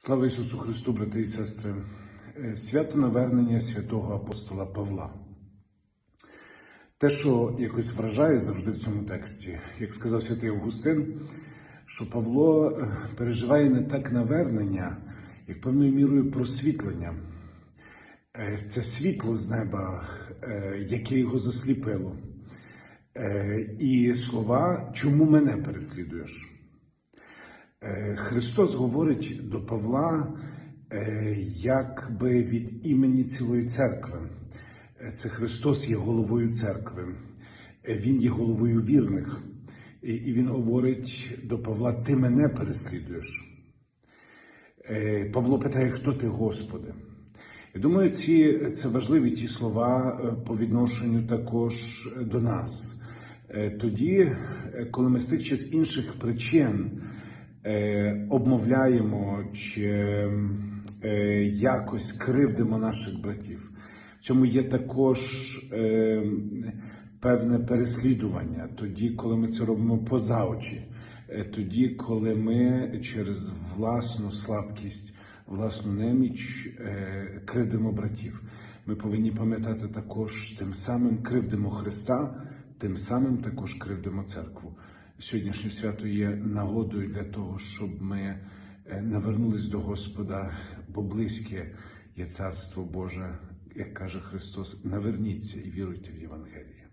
Слава Ісусу Христу, брати і сестри! Е, Свято навернення святого апостола Павла. Те, що якось вражає завжди в цьому тексті, як сказав святий Августин, що Павло е, переживає не так навернення, як певною мірою просвітлення. Е, Це світло з неба, яке його засліпило. І слова, чому мене переслідуєш? Е, Христос говорить до Павла е, якби від імені цілої церкви. Е, Це Христос є головою церкви, Він є головою вірних. І Він говорить до Павла: Ти мене переслідуєш. Павло питає, хто ти, Господи? Я думаю, ці, це важливі ті слова по відношенню також до нас. Тоді, коли ми з тих чи з інших причин обмовляємо чи е, якось кривдимо наших братів, в цьому є також е, певне переслідування, тоді, коли ми це робимо поза очі, Е, тоді, коли ми через власну слабкість, власну неміч е, кривдимо братів. Ми повинні пам'ятати також тим самим кривдимо Христа, тим самим також кривдимо церкву. Сьогоднішнє свято є нагодою для того, щоб ми е, навернулись до Господа, бо близьке є Царство Боже, як каже Христос, наверніться і віруйте в Євангеліє.